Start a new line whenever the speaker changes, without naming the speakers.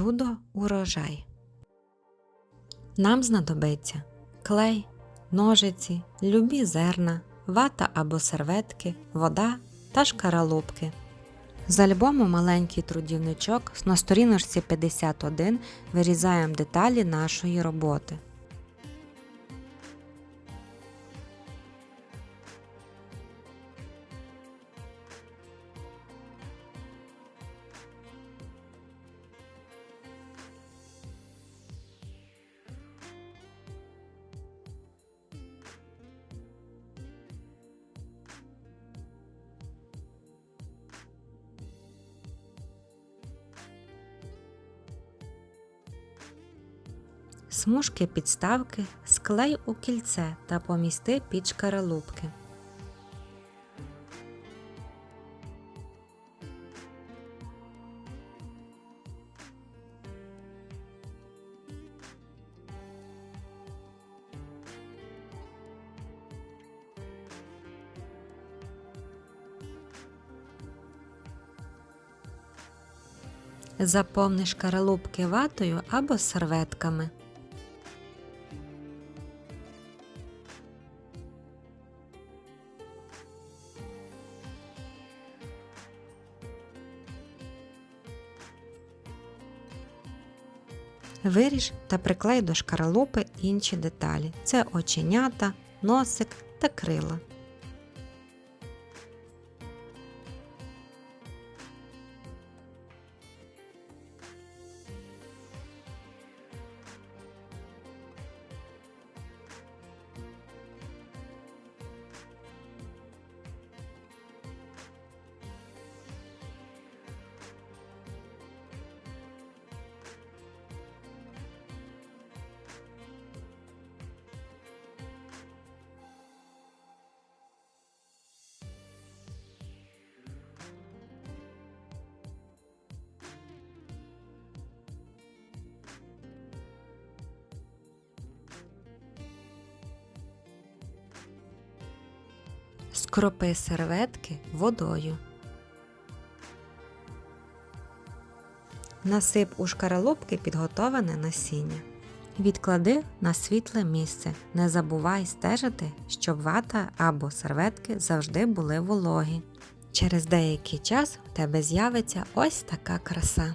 Чудо урожай. Нам знадобиться клей, ножиці, любі зерна, вата або серветки, вода та шкаралупки. З альбому маленький трудівничок на сторіночці 51 вирізаємо деталі нашої роботи. Смужки підставки склей у кільце та помісти під шкаралупки. Заповни шкаралупки ватою або серветками. Виріж та приклей до шкаралупи інші деталі. Це оченята, носик та крила. Скропи серветки водою. Насип у шкаралупки підготоване насіння. Відклади на світле місце. Не забувай стежити, щоб вата або серветки завжди були вологі. Через деякий час у тебе з'явиться ось така краса.